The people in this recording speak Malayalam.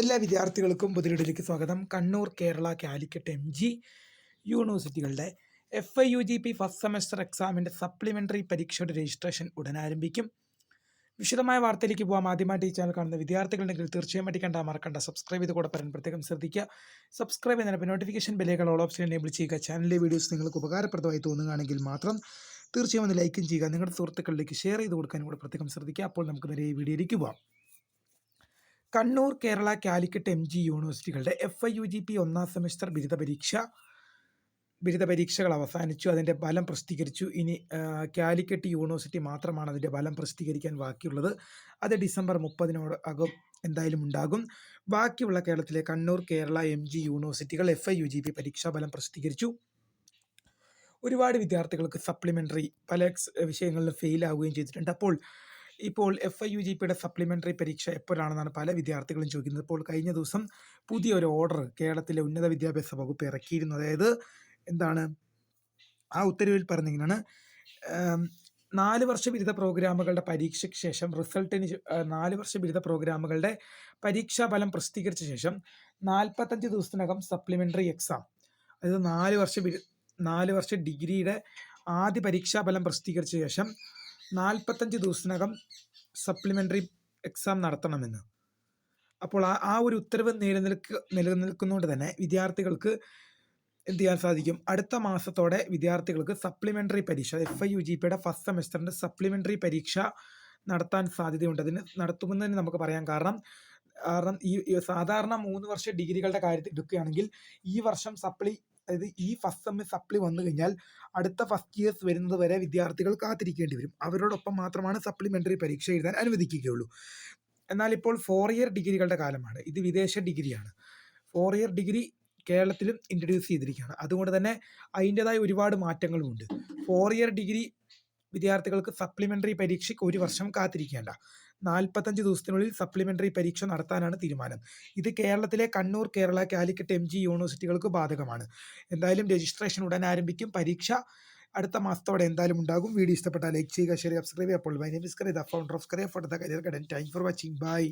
എല്ലാ വിദ്യാർത്ഥികൾക്കും പുതിരിടിലേക്ക് സ്വാഗതം. Kannur Kerala Calicut M G യൂണിവേഴ്സിറ്റികളുടെ F I U G P first semester എക്സാമിന്റെ സപ്ലിമെന്ററി പരീക്ഷയുടെ രജിസ്ട്രേഷൻ ഉടൻ ആരംഭിക്കും. വിശദമായ വാർത്തയിലേക്ക് പോകാം ആദ്യമായിട്ട് ഈ ചാനൽ കാണുന്ന വിദ്യാർത്ഥികളുണ്ടെങ്കിൽ തീർച്ചയായും പഠിക്കേണ്ട മറക്കണ്ട. സബ്സ്ക്രൈബ് ചെയ്ത് കൂടെ പറയാൻ പ്രത്യേകം ശ്രദ്ധിക്കുക. സബ്സ്ക്രൈബ് ചെയ്യുന്നതിന് നോട്ടിഫിക്കേഷൻ ബെല്ലുകൾ ഓൾ ഓപ്ഷൻ എനേബിൾ ചെയ്യുക. ചാനലിലെ വീഡിയോസ് നിങ്ങൾക്ക് ഉപകാരപ്രദമായി തോന്നുകയാണെങ്കിൽ മാത്രം തീർച്ചയായും ഒന്ന് ലൈക്കും ചെയ്യുക. നിങ്ങളുടെ സുഹൃത്തുക്കളിലേക്ക് ഷെയർ ചെയ്ത് കൊടുക്കാനും കൂടെ പ്രത്യേകം ശ്രദ്ധിക്കുക. അപ്പോൾ നമുക്ക് നേരെ ഈ വീഡിയോയിലേക്ക് പോകാം Kannur Kerala Calicut M G യൂണിവേഴ്സിറ്റികളുടെ F I U G P ഒന്നാം സെമിസ്റ്റർ ബിരുദ പരീക്ഷ. ബിരുദ പരീക്ഷകൾ അവസാനിച്ചു. അതിന്റെ ഫലം പ്രസിദ്ധീകരിച്ചു. ഇനി കാലിക്കറ്റ് യൂണിവേഴ്സിറ്റി മാത്രമാണ് അതിന്റെ ഫലം പ്രസിദ്ധീകരിക്കാൻ ബാക്കിയുള്ളത്. അത് ഡിസംബർ മുപ്പതിനോട് അകം എന്തായാലും ഉണ്ടാകും. ബാക്കിയുള്ള കേരളത്തിലെ Kannur Kerala M G യൂണിവേഴ്സിറ്റികൾ F I U G P പരീക്ഷാ ഫലം പ്രസിദ്ധീകരിച്ചു. ഒരുപാട് വിദ്യാർത്ഥികൾക്ക് സപ്ലിമെന്ററി പല വിഷയങ്ങളിൽ ഫെയിൽ ആവുകയും ചെയ്തിട്ടുണ്ട്. അപ്പോൾ ഇപ്പോൾ എഫ് ഐ യു ജി പിയുടെ സപ്ലിമെന്ററി പരീക്ഷ എപ്പോഴാണെന്നാണ് പല വിദ്യാർത്ഥികളും ചോദിക്കുന്നത്. ഇപ്പോൾ കഴിഞ്ഞ ദിവസം പുതിയൊരു ഓർഡർ കേരളത്തിലെ ഉന്നത വിദ്യാഭ്യാസ വകുപ്പ് ഇറക്കിയിരുന്നു. അതായത് എന്താണ്? ആ ഉത്തരവിൽ പറഞ്ഞിങ്ങനെയാണ് നാല് വർഷ ബിരുദ പ്രോഗ്രാമുകളുടെ പരീക്ഷയ്ക്ക് ശേഷം റിസൾട്ടിന് നാല് വർഷ ബിരുദ പ്രോഗ്രാമുകളുടെ പരീക്ഷാ ഫലം പ്രസിദ്ധീകരിച്ച ശേഷം നാൽപ്പത്തഞ്ച് ദിവസത്തിനകം സപ്ലിമെന്ററി എക്സാം അതായത് നാല് വർഷ ബിരു നാല് വർഷ ഡിഗ്രിയുടെ ആദ്യ പരീക്ഷാ ഫലം പ്രസിദ്ധീകരിച്ച ശേഷം നാൽപ്പത്തഞ്ച് ദിവസത്തിനകം സപ്ലിമെന്ററി എക്സാം നടത്തണമെന്ന്. അപ്പോൾ ആ ആ ഒരു ഉത്തരവ് നിലനിൽക്ക നിലനിൽക്കുന്നതുകൊണ്ട് തന്നെ വിദ്യാർത്ഥികൾക്ക് എന്ത് ചെയ്യാൻ സാധിക്കും? അടുത്ത മാസത്തോടെ വിദ്യാർത്ഥികൾക്ക് സപ്ലിമെന്ററി പരീക്ഷ എഫ് ഐ യു ജി പിയുടെ ഫസ്റ്റ് സെമസ്റ്ററിന്റെ സപ്ലിമെന്ററി പരീക്ഷ നടത്താൻ സാധ്യതയുണ്ട്. അതിന് നടത്തുമെന്ന് തന്നെ നമുക്ക് പറയാം കാരണം. കാരണം ഈ സാധാരണ മൂന്ന് വർഷ ഡിഗ്രികളുടെ കാര്യത്തിൽ എടുക്കുകയാണെങ്കിൽ ഈ വർഷം സപ്ലി അതായത് ഈ ഫസ്റ്റ് സെമ്മ് സപ്ലി വന്നു കഴിഞ്ഞാൽ അടുത്ത ഫസ്റ്റ് ഇയേഴ്സ് വരുന്നത് വരെ വിദ്യാർത്ഥികൾ കാത്തിരിക്കേണ്ടി വരും. അവരോടൊപ്പം മാത്രമാണ് സപ്ലിമെന്ററി പരീക്ഷ എഴുതാൻ അനുവദിക്കുകയുള്ളൂ. എന്നാൽ ഇപ്പോൾ ഫോർ ഇയർ ഡിഗ്രികളുടെ കാലമാണ്. ഇത് വിദേശ ഡിഗ്രിയാണ്. ഫോർ ഇയർ ഡിഗ്രി കേരളത്തിലും ഇൻട്രൊഡ്യൂസ് ചെയ്തിരിക്കുകയാണ്. അതുകൊണ്ട് തന്നെ അതിന്റെതായ ഒരുപാട് മാറ്റങ്ങളുമുണ്ട്. ഫോർ ഇയർ ഡിഗ്രി വിദ്യാർത്ഥികൾക്ക് സപ്ലിമെന്ററി പരീക്ഷയ്ക്ക് ഒരു വർഷം കാത്തിരിക്കേണ്ട. നാൽപ്പത്തഞ്ച് ദിവസത്തിനുള്ളിൽ സപ്ലിമെന്ററി പരീക്ഷ നടത്താനാണ് തീരുമാനം. ഇത് കേരളത്തിലെ കണ്ണൂർ കേരള കാലിക്കറ്റ് എം ജി യൂണിവേഴ്സിറ്റികൾക്ക് ബാധകമാണ്. എന്തായാലും രജിസ്ട്രേഷൻ ഉടൻ ആരംഭിക്കും. പരീക്ഷ അടുത്ത മാസത്തോടെ എന്തായാലും ഉണ്ടാകും. വീഡിയോ ഇഷ്ടപ്പെട്ടാൽ ലൈക്ക് ചെയ്യുക ഷെയർ സബ്സ്ക്രൈബ് ചെയ്യുക. അപ്പോൾ founder of for watching bye